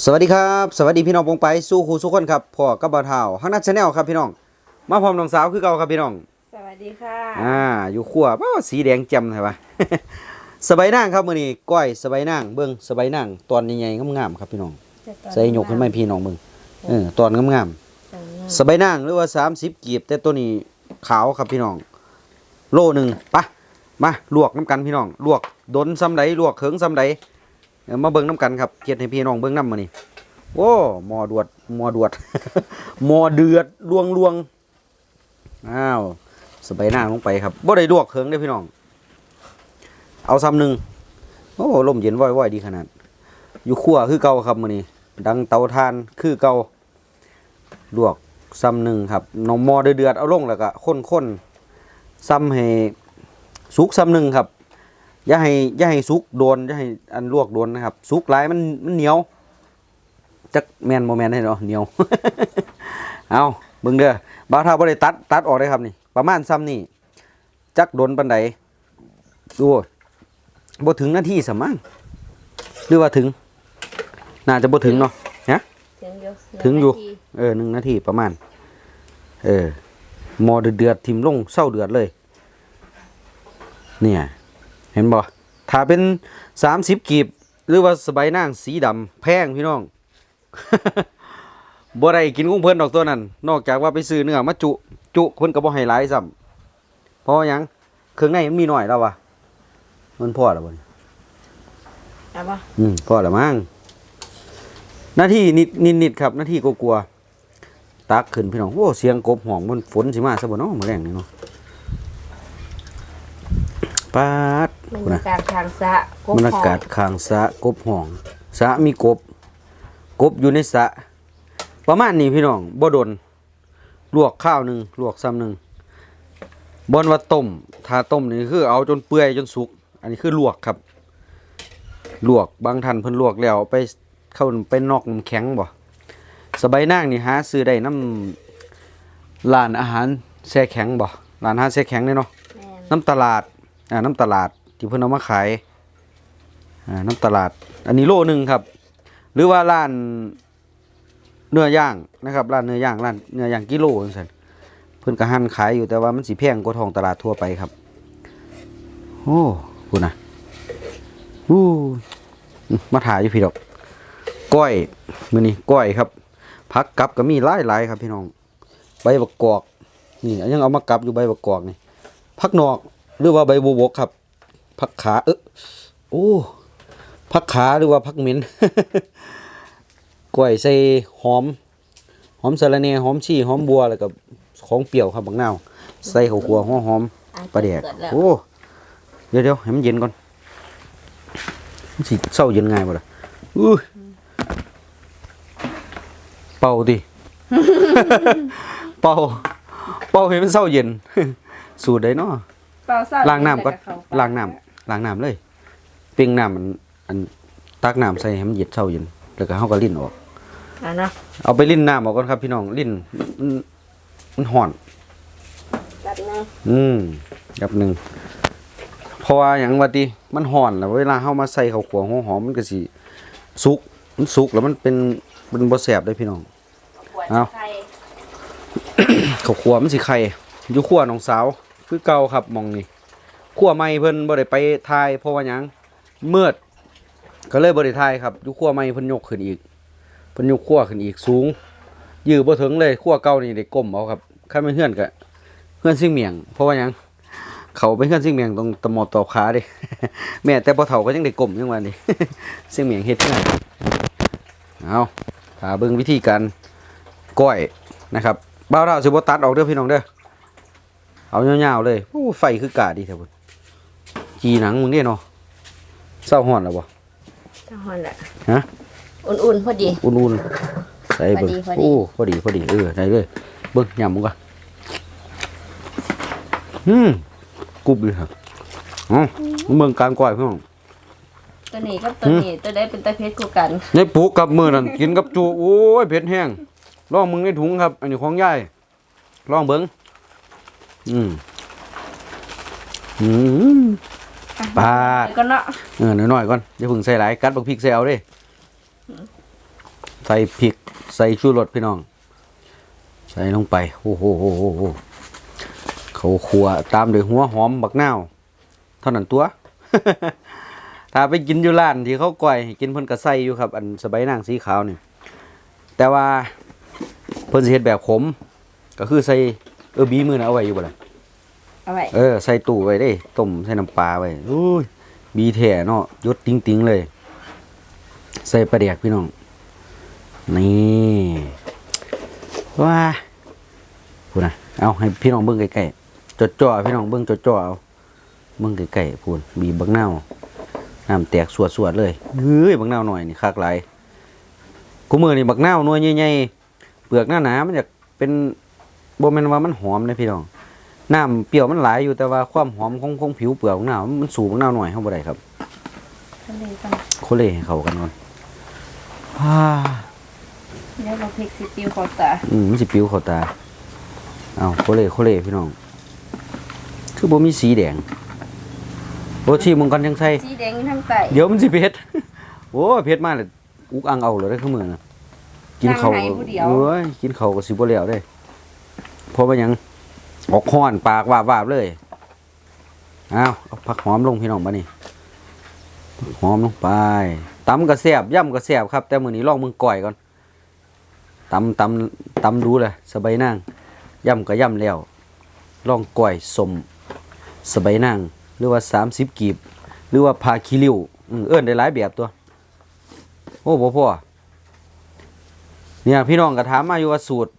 สวัสดีครับสวัสดีพี่น้องปงไปสู้ครูสุกคนครับพ่อกับบ่าวเฒ่าฮักนัทชาแนลครับพี่น้อง มาพร้อมน้องสาวคือเก่าครับพี่น้อง สวัสดีค่ะ อ่าอยู่ครัวป้าสีแดงแจ่มใช่ปะ สบายนางครับมื้อนี้ก้อยสบายนางเบิ่งสบายนางตอนใหญ่ๆงามๆครับพี่น้อง ใส่หยกขึ้นมาให้พี่น้องเบิ่งเออตอนงามๆสบายนางหรือว่า 30กีบแต่ตัวนี้ขาวครับพี่น้อง โลหนึงปะมาลวกน้ำกันพี่น้อง ลวกดนซ้ำใดลวกเขิงซ้ำใดเออ มาเบิ่งน้ำกันครับเฮ็ดให้พี่น้องเบิ่งน้ำมื้อนี้โอ้หมอดวดหมอดวดหมอเดือดลวงลวงอ้าวสบายหน้าลงไปครับบ่ได้ลวกเคิงได้พี่น้อง เอาซ้ำหนึ่งโอ้ลมเย็นว่อยๆดีขนาด อยู่ขั้วคือเก่าครับมือนี้ดังเตาถ่านคือเก่าลวกซ้ำหนึ่งครับนมหมอเดือดเอาลงแล้วก็ข้นๆซ้ำให้สุกซ้ำหนึ่งครับ อย่าให้อย่าให้สุกโดนอย่าให้อันลวกโดนนะครับสุกหลายมันมันเหนียวจักแมนโมแมนให้เนาะเหนียวเอาเบิ่งเด้อบ่าวเท่าบ่ได้ตัดตัดออกได้ครับนี่ ประมาณซ้ำนี่จักโดนปานใดดูบ่ถึงนาทีสมั้งหรือว่าถึง น่าจะบ่ถึงเนาะถึงอยู่ถึงอยู่หนึ่นาทีเออหนึ่งนาทีประมาณ เออหมอเดือดๆทิมลงเศร้าเดือดเลย เนี่ย เห็นบ่ถ้าเป็นสามสิบกีบ หรือว่าสบายนางสีดำแพงพี่น้องบ่ได้กินกุ้งเพิ่นดอกตัวนั้น นอกจากว่าไปซื้อเนื้อมาจุ จุเพิ่นก็บ่ให้หลายซ้ำเพราะหยังเครื่องในมันมีหน่อยแล้ววะมันพอแล้วบ่นี่เอาปะอืมพอแล้วมั้งหน้าที่นิดนิดนิดครับหน้าที่กลัวๆตักขึ้นพี่น้องโอ้เสียงกบห้องมันฝนสิมาซะบ่เนาะมื้อแรงนี่เนาะปาด บรพุ่นรน่ะยากาศทางสระกบรรยากาศข้างสระกบห้องสระมีกบ กบอยู่ในสระประมาณนี้พี่น้องบ่ดน ลวกข้าวหนึงลวกซ้ำหนึงบ่นว่าต้มถ้าต้มนี่คือเอาจนเปื่อยจนสุก อันนี้คือลวกครับ ลวกบางท่านเพิ่นลวกแล้วเอาไปเข้าไปนอกน้ำแข็งบ่สบายนางนี่หาซื้อได้น้ำร้านอาหารแช่แข็งบ่ร้านอาหารแช่แข็งเนี่ยเนาะแม่นน้ำตลาดอ่าน้ำตลาด ที่เพิ่นเอามาขายน้ำตลาด อันนี้โลหนึ่งครับ หรือว่าร้านเนื้อย่างนะครับร้านเนื้อย่างร้านเนื้อย่างกิโลจังซั่นเพิ่นก็หั่นขายอยู่แต่ว่ามันสิแพงกว่าทองตลาดทั่วไปครับโอ้คุณนะอู้มาถ่ายอยู่พี่ดอกก้อยมือนี้ก้อยครับผักกับก็มีหลายๆครับพี่น้องใบบักกอกนี่ยังเอามากับอยู่ใบบักกอกนี่ผักนอกหรือว่าใบบัวบกครับ ผักขาเออโอ้ผักขาหรือว่าผักเหม็นกล้วยใส่หอม หอมสะระแหน่หอมชี่หอมบัวแล้วก็ของเปรี้ยวครับบักนาวใส่ข้าวคั่วหัวหอมอะปลาแดกเดแล้วโอ้เดี๋ยวเดี๋ยวให้มันเย็นก่อนมันสิเศร้าเย็นง่ายบ่ล่ะอุ้ยเป่าดิเป่าเป่าให้มันเศร้าเย็น สูตรใดเนาะ เปล่าเศร้ล้างน้ำก่อนแล้วเข้ล้างน้ำล้างน้ำเลยเปียงน้ำมันอันตักน้ำใส่ให้มันเย็นเช้าเย็นแล้วก็เฮาก็ลิ้นออก อะเนาะเอาไปลิ้นน้ำออกก่อนครับ พี่น้องลิ้นมันมันห่อน แบบนึงอืมแบบหนึ่งเพราะว่าอย่างว่าติมันห่อนแล้วเวลาเฮามาใส่ข้าวขัวหัวหอมมันก็สิสุกมันสุกแล้วมันเป็นมันบ่แซ่บเลยพี่น้อง ขวดเอา ไข่ข้าวขัวมันสิไข่อยู่ขัวน้องสาว คือเก่าครับมองนี่ขั้วใหม่เพิ่นบ่ได้ไปทายเพราะว่าหยังเมืดก็เลยบ่ได้ทายครับอยู่ขั้วใหม่เพิ่นยกขึ้นอีกเพิ่นยกขั้วขึ้นอีกสูง ยื้อบ่ถึงเลยขั้วเก่านี่ได้ก้มเอาครับคันแม่นเฮือนก็เฮือนซิ่งเมียงเพราะว่าหยังเขาไปเฮือนซิ่งเมียงตรงตะหมอบตอบขาด้แม่แต่บ่เฒ่าก็ยังได้ก้มยังว่านี่ซิ่งเมียงเฮ็ดง่ายเอาถ้าเบิ่งวิธีการก้อยนะครับบ้าวเราสิบ่ตัดออกเด้อพี่น้องเด้อ เอายาวๆเลยโอ้ไฟคือกาดีแท้เบ่จีหนังมึงเนี่ยเนาะเศร้าฮ้อนแล้วบ่จะหอนแหละฮะอุ่นๆพอดี อุ่นๆใส่เบิ่งพอดีพอดีโอ้พอดีพอดีเออได้เลยเบิ่งยำมึงก่อนอืมกรุบเลยครับอ๋อเมืองการก้อยพี่น้องตัวนี้กับตัวนี้ตัวได้เป็นตะเพชรกูกันในปูกับมือนั่นกินกับจูโอ้ยเผ็ดแห้งลองมึงในถุงครับ อันนี้ของยายลองเบิ่ง อืมอืมปาดแล้วก็เนาะเออน้อยๆก่อนอย่าเพิ่งใส่หลายกัดบักพริกใส่เอาเด้ใส่พริก ใส่ชูรสพี่น้อง ใส่ลงไป โอ้โหโอ้โหโอ้โหเขาขัวตามด้วยหัวหอมบักนาวเท่านั้นตัว ถ้าไปกินอยู่ร้านที่เขาก่อยให้กินเพิ่นก็ใส่อยู่ครับ อันสบายนางสีขาวนี่แต่ว่าเพิ่นสิเฮ็ดแบบขม ก็คือใส่ เออบีมือนะเอาไว้อยู่บ่ล่ะเอาไว้เออใส่ตู้ไว้เด้ต้มใส่น้ำปลาไว้อุ้ยบีแท้เนาะยศติงติงๆเลย ใส่ปลาแดกพี่น้อง นี่ว้าพูดนะเอาให้พี่น้องเบิ่งใกล้ๆจดจ่อๆพี่น้องเบิ่งจดจ่อๆเอาเบิ่งใกล้ๆพูดบีบบักนาวน้ำแตกสวดๆเลยเฮ้ยบักนาวหน่อยนี่คักหลายกูมือนี่บักนาวหน่วยใหญ่ๆเปลือกหน้าหนามันจะเป็น บ่แม่นว่ามันหอมนะพี่น้องน้ำเปรี้ยวมันหลายอยู่แต่ว่าความหอมของของผิวเปลือกของน้ำมันสูงของน้ำหน่อยเข้าบ่ได้ครับทะเลกันโคเล่ให้เข้ากันก่อนฮ่าเดี๋ยวเราพริกสิติวขอตาอืมมันสิปิวเข้าตาเอาโคเล่โคเล่พี่น้อง คือบ่มีสีแดงโอ้ชีมึงก่อนจังใส่สีแดงอยู่ทางใต้เดี๋ยวมันสิเผ็ดโอ้ยเผ็ดมากเลยอุกอังเอาเลยได้อคือมือน่ะกินข้าวนั่งให้ผู้เดียว เอ้ยกินข้าวก็สิบ่แล้วเด้ เพราะว่ายังออกฮ้อนปากวาบๆเลยเอาเอาผักหอมลงพี่น้องบัดนี้หอมลงไปตำกระแซบย่ำกระแซบครับ แต่มือนี้ลองมึงก่อยก่อนตำตำตำดูเลยสบายนางย่ำก็ย่ำแล้วลองก่อยสมสบายนางหรือว่าสามสิบกีบ หรือว่าพาคิริวเอืมเอิ้นได้หลายแบบตัว โอ้พ่อพ่อเนี่ยพี่น้องก็ถามมาอยู่ว่าสูตร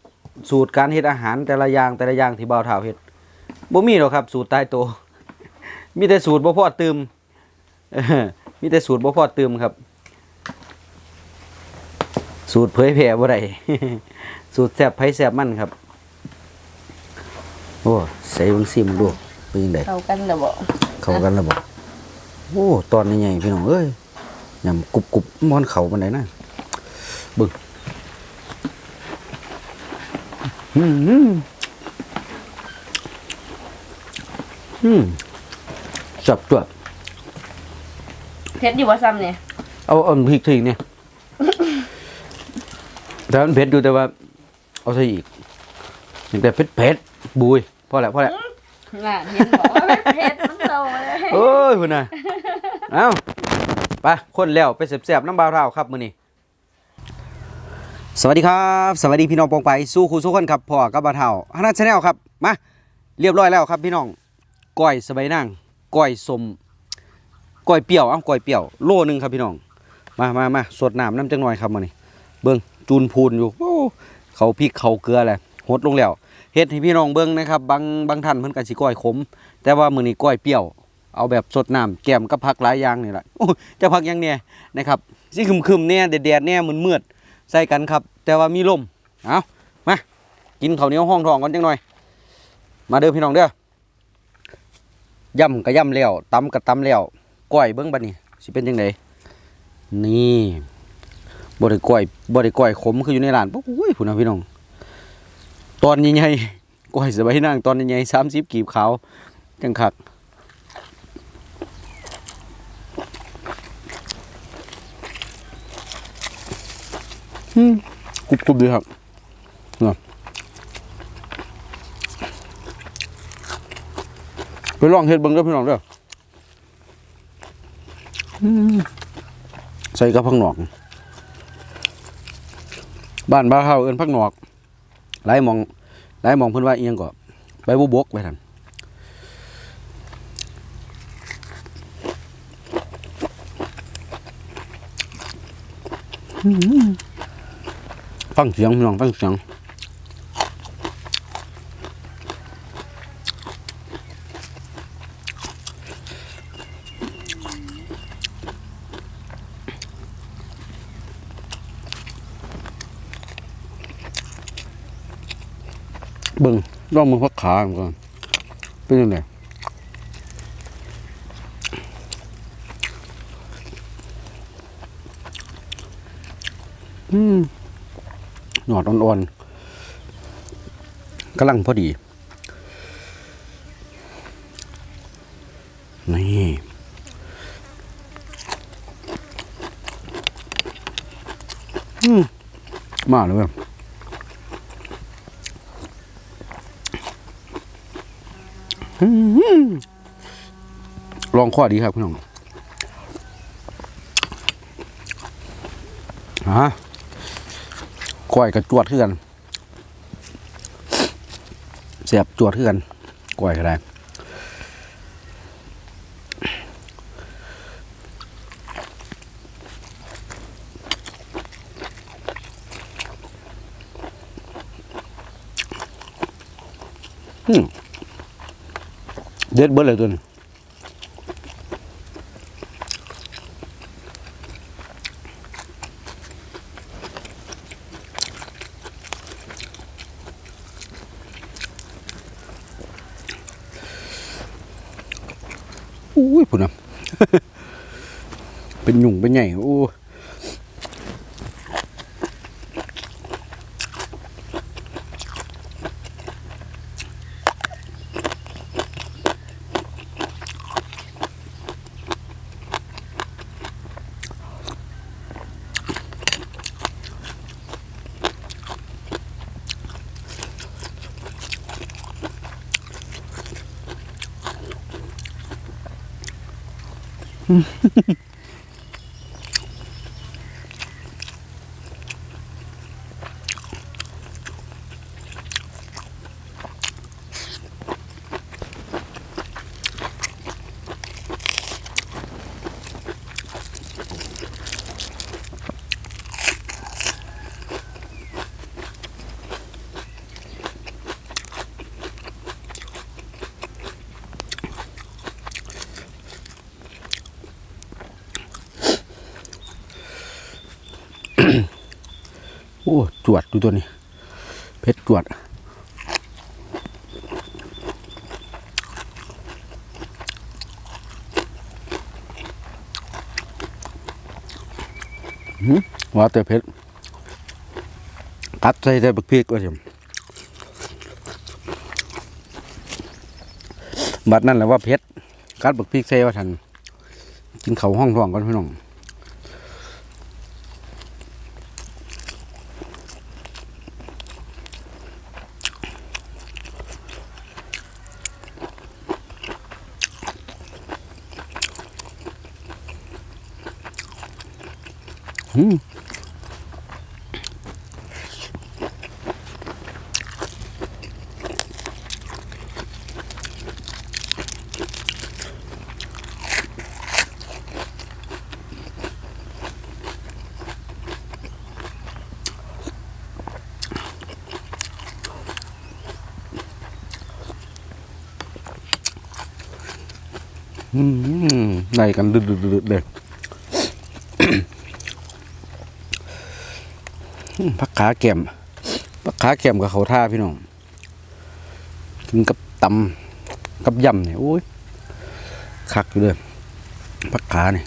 สูตรการเฮ็ดอาหารแต่ละอย่างแต่ละอย่างที่บ่าวเฒ่าเฮ็ดบ่มีหรอกครับสูตรตายตัวมีแต่สูตรบ่พอตืมเออมีแต่สูตรบ่พอเติมครับ สูตรเผยแผ่บ่ได้สูตรแซ่บไผแซ่บมันครับ โอ้ใส่เบิ่งซิมงดูเป็นจังไดเข้ากันแล้วบ่เข้ากันแล้วบ่โอ้ตอนนี้ใหญ่พี่น้องเอ้ยยำกรุบกรุบๆม่อนเข้าปานใดนะเบิ่ง อืมอืมจับตัวเผ็ดอยู่บ่ซ้ำเนี่ยเอาเอาพริกทิ้งเนี่ยแต่มันเผ็ดอยู่แต่ว่า เอาใส่อีกแต่เผ็ดเผ็ดบุยพอแหล้วพอแหล้วน่ะเห็นบอกว่าเผ็ดมันโตเลยโอ้ยคุณน่ะเอ้าไปคนแล้วไปเสียบๆน้ำบาวเท้าครับมือนี้ สวัสดีครับ สวัสดีพี่น้องปองไปสู้ครูสู้คนครับพ่อกับบาวเท้าฮานาชาแนลครับมาเรียบร้อยแล้วครับพี่น้องก้อยสบายนางก้อยสมก้อยเปรี้ยวเอ้าก้อยเปรี้ยวโลหนึงครับพี่น้องมามามาสดน้ำน้ำจังหน่อยครับมื้อนี้เบิ่งจูนพูนอยู่เขาพริกเขาเกลือแหละหดลงแล้วเฮ็ดให้พี่น้องเบิ่งนะครับบางบางท่านเพิ่นก็สิก้อยขม แต่ว่ามื้อนี้ก้อยเปรี้ยวเอาแบบสดน้ำแก้มกับผักหลายอย่างนี่แหละโอ้จะผักยังเนี่ยนะครับสิคึมๆเนี่ยแดดๆเนี่ยมืด ใส่กันครับ แต่ว่ามีลมเอามากินข้าวเหนียวห้องทองกันจังหน่อย มาเด้อพี่น้องเด้อย่ำก็ย่ำแล้วตำก็ตำแล้วก้อยเบิ่งบัดนี้สิเป็นจังไดนี่บ่ได้ก้อยบ่ได้ก้อยขมคืออยู่ในร้านปุ๊บอุ้ยพุ่นนะพี่น้องตอนใหญ่ๆก้อยสบายนางตอนใหญ่ๆ30กีบขาวจังคัก อืมก รุบกรุบดีครับนะไปลองเฮ็ดเบิ่งเด้อพี่น้องเด้อใส่กับผักหนอก บ้านบ้านเฮาเอิ้นผักหนอกหลายมองหลายมองเพิ่นว่าเอียงก็ใบบัวบกไปท่าน ฟังเสียงพี่น้องฟังเสียงเบิ่งลองมือพักขาก่อนเป็นยังไงอืม อดอ่อนๆกำลังพอดี นี่อืมาเลยเว้ยอื้อหือลองข้อดีครับพี่น้องฮะ ก้อยกับจวดคือกันเสียบจวดคือกันก้อยก็ได้เด็ดเบิดเลยตัวนี้ เป็นหยุ่งเป็นใหญ่โอ้ โอ้จวดดูตัวนี้ เพชรจวด ว่าแต่เพชรกัดใส่แต่บักพริกว่าสิบัดนั่นแหละว่าเพชรกัดบักพริกใส่ว่าทันกินเขาห้องท้องกันพี่น้อง อืมอืมได้กันดึดๆๆเลย ผักขาแก้มผักขาแก้มกับเขาท่าพี่น้องกินกับตำกับยำเนี่ยโอ้ยคักเลยผักขาเนี่ย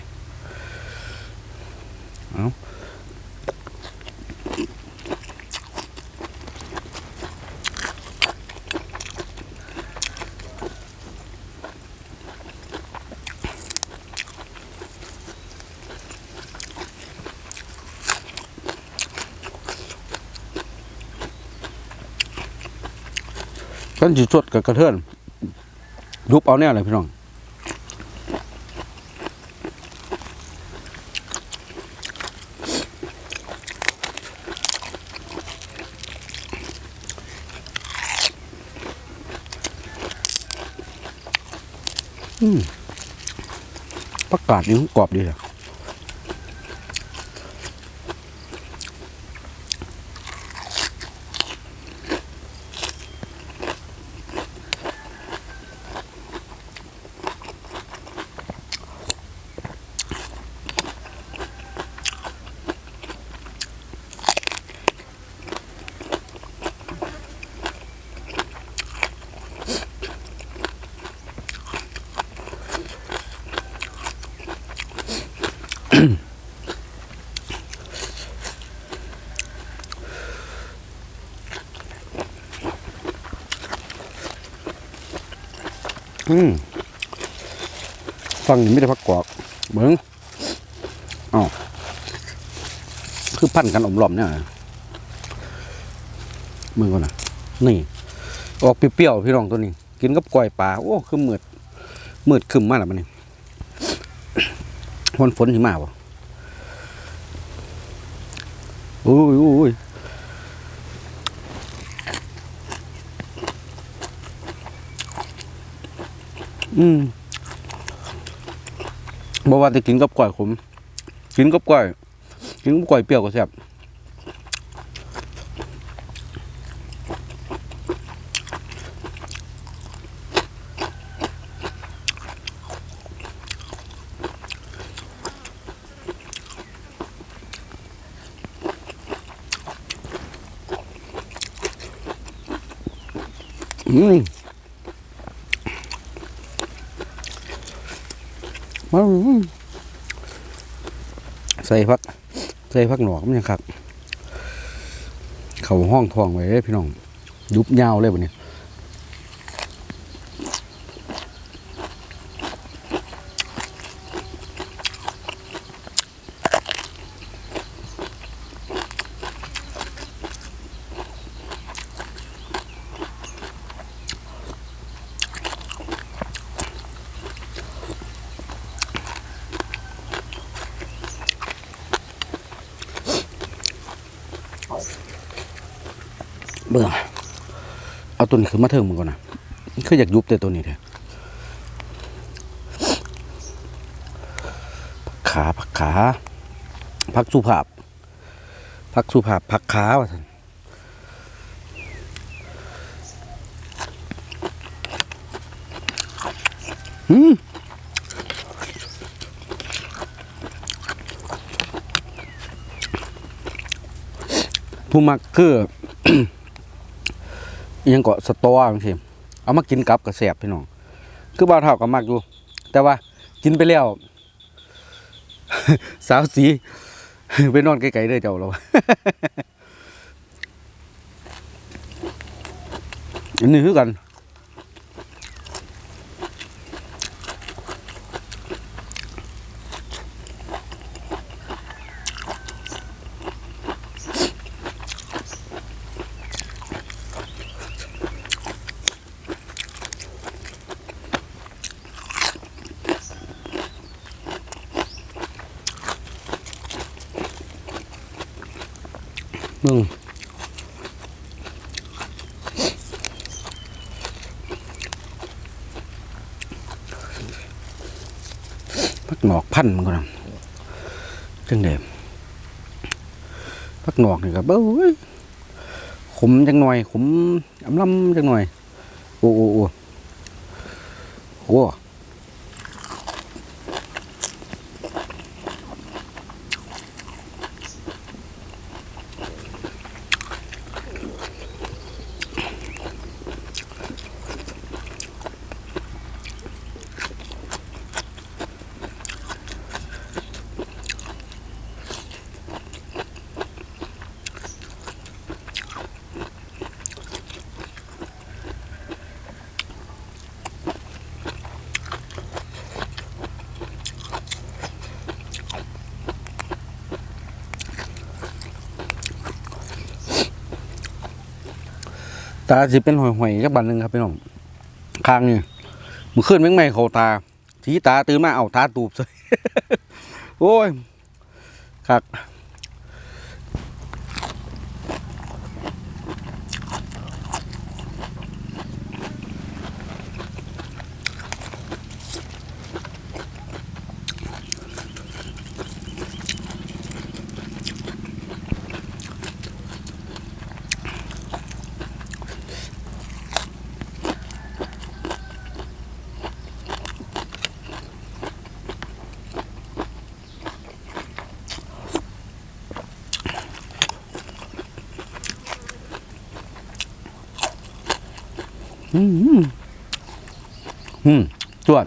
กันจีสดกับกระเทือนยุบเอาแน่เลยพี่น้องอืมประกาศนี่กรอบดีเลย อืมฟังนี่ไม่ได้พักกอกเบิ้งอ๋อคือพันกันอมหลอมเนี่ยมึงก่อนนะนี่ออกเปรี้ยวๆพี่น้องตัวนี้ กินกับก้อยปลาโอ้คือมืดมืดขึ้นมากแล้วมันนี่วันฝนหิมะบ่โอ้ยโอ้ย อืมบอกว่าจะกินกับก้อยขมกินกับก้อยกินกับก้อยเปรี้ยวก็แซ่บอืมอืม ใส่พักใส่พักหนอกมันยังคักเขาห้องทองไว้เลยพี่น้องยุบยาวเลยวันนี้ เบื่อเอาตัวนี้ขึ้นมาเทิงมันก่อนนะคืออยากยุบแต่ตัวนี้แท้ผักขาผักขาผักสุภาพผักสุภาพผักขาว่าท่นอืมผู้มักคือ ยังเกาะสตอจังซี่เอามากินกับกระแสบพี่น้อง คือบ่าวเท่าก็มักอยู่ แต่ว่ากินไปแล้ว สาวสีไปนอนไกลๆเด้อเจ้าเราอันนี้คือกัน มึง พักหนอกพันมันก็นะจังเดมพักหนอกนี่ก็เบ้ยขมจังหน่อยขมอำลำจังหน่อย โอ้โอ้โอ้โอ้ ตาสิเป็นหอยๆจักบันหนึ่งครับพี่น้องคางนี่มันขึ้นแม่งไม่เขาตาทีตาตื่นมาเอาตาตูบเลยโอ้ยคัก อืมอืมจวด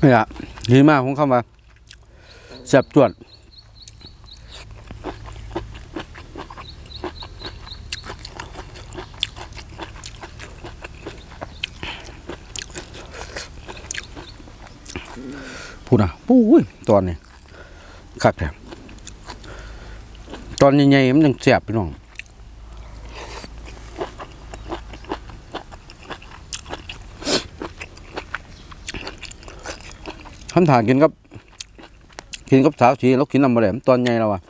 เนี่ยดีมากของคำว่าแซ่บจวดพูดนะปุ้ยตอนนี้คักแถมตอนใหญ่ๆมันยังแซ่บพี่น้อง คำถากินกับ กินกับสาวชีแล้วกินน้ำมะแหลมตอนไงเราอะ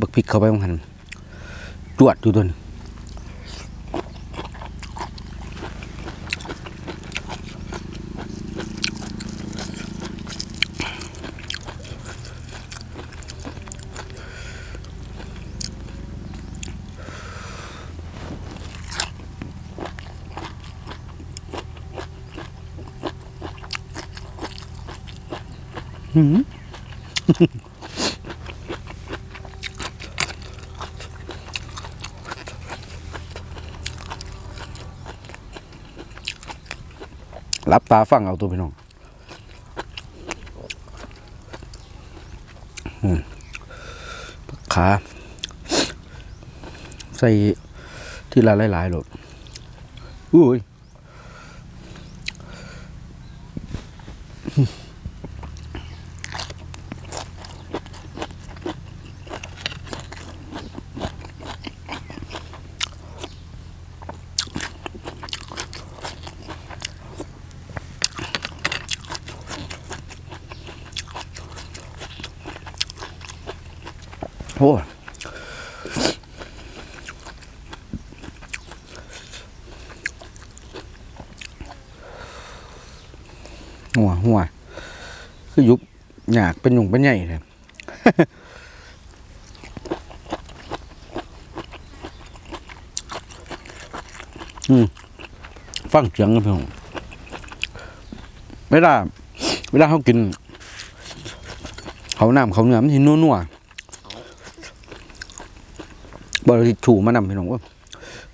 บักพริกเข้าไปมันหันจวดอยู่ตัวนี้หื รับตาฟังเอาตัวพี่น้องขาใส่ที่ละหลายๆโหลดอุ้ย โอ้ย หัว คือยุบอยากเป็นหนุ่งเป็นใหญ่เลยอืมฟังเสียงกันพี่น้องเวลาเวลาเขากิน เขาน้ำเขาเนื้อมันที่นัวๆบริทิชชูมานำพี่น้องว่า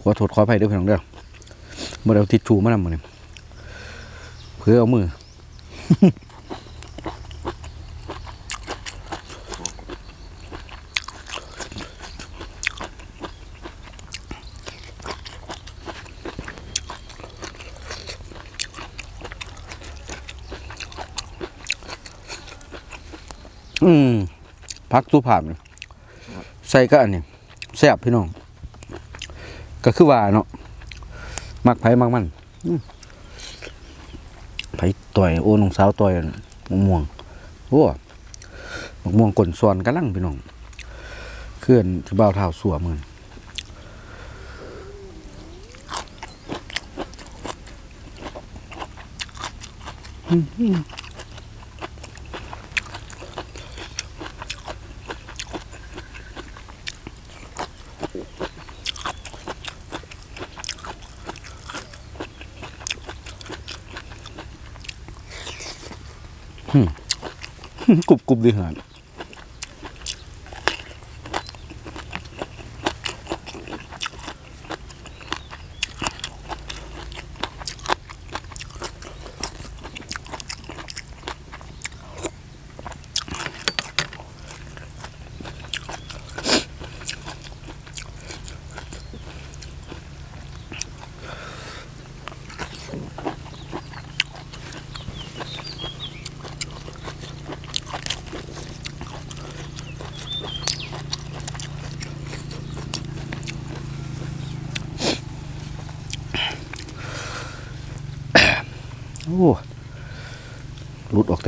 ขอโทษขออภัยด้วยพี่น้องเด้อบริทิชชูมานำมาเนี่ยเพื่อเอามือ อืมพักสุภาพนี่ใส่ก็อันนี้แซ่บพี่น้อง ก็คือว่าเนาะมักไผ่มักมันอืม ต่อยโอ้น้องสาวต่อยมะม่วงโอ้มะม่วงกลนซอนกำลังพี่น้องเคลื่อนที่บ่าเท้าสัวมือน กรุบกรุบดีหาน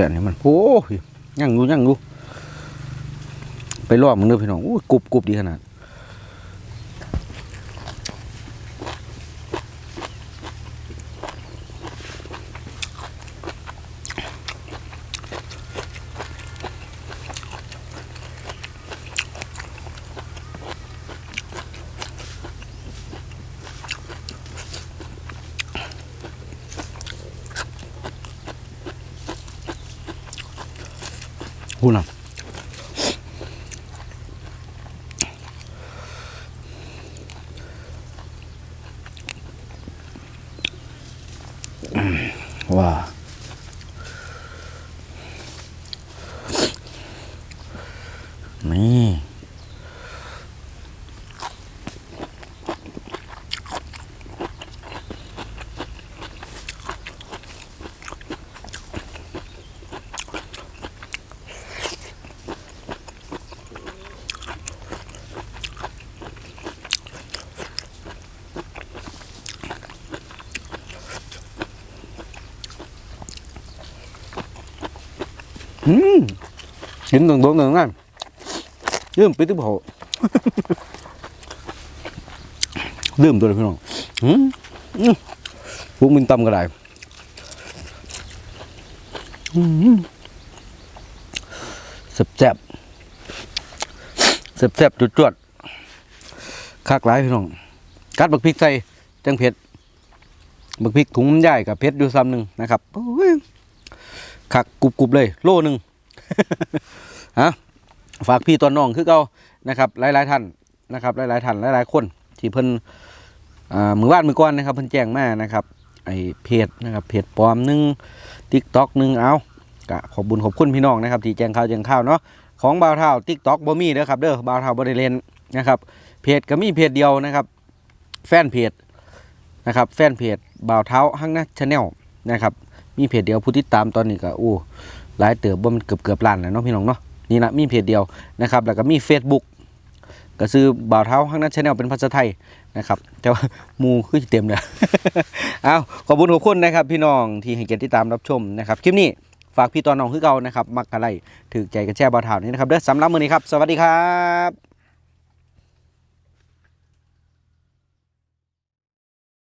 นนี่มันโอ้ยยังอยู่ยังอยู่ไปรอบมึงเด้อพี่น้องโอ้ยกรุบกรุบดีขนาด หู กินตรงตรงตรงนั้นลืมไปที่เผาลืมตัวเลยพี่น้องอืมมพวกมินตำก็ได้อืมแซ่บแซ่บแซ่บแซ่บจุดจวดๆคักหลายพี่น้อง กัดบักพริกใส่จังเผ็ดบักพริกถุงมันใหญ่กับเผ็ดอยู่ซ้ำหนึ่งนะครับ คักกรุบๆเลย โลหนึ่งฮะฝากพี่ตัวน้องคือเก่านะครับ หลายๆท่านนะครับ หลายๆท่านหลายๆคน ที่เพิ่นอ่ามือวาดมือก้อนนะครับเพิ่นแจ้งมานะครับไอเพจนะครับเพจปลอมหนึ่งทิกต็อกหนึ่งเอากะขอบบุญขอบคุณพี่น้องนะครับที่แจ้งข่าวแจ้งข่าวเนาะของบ่าวเท่าทิกต็อกบ่มีเด้อครับเด้อบ่าวเท่าบ่ได้เล่นนะครับเพจก็มีเพจเดียวนะครับ แฟนเพจนะครับแฟนเพจบ่าวเท้าห้างนะชาแนลนะครับ มีเพจเดียวผู้ติดตามตอนนี้ก็โอ้หลายเติบบ่มันเกือบเกือบล้านแล้วเนาะพี่น้องเนาะนี่นะมีเพจเดียวนะครับ แล้วก็มี Facebook ก็ซื้อบ่าวเท้าข้างนั้นชาแนลเป็นภาษาไทยนะครับ แต่ว่ามูคือเต็มเลยเอาขอบคุณขอบคุณนะครับ พี่น้องที่ให้เกียรติติดตามรับชมนะครับคลิปนี้ฝากพี่ตอนน้องคือเก่านะครับ มักอะไรถือใจกันแช่บ่าวเท้านี่นะครับเด้อสำหรับมือนี้ครับ สวัสดีครับ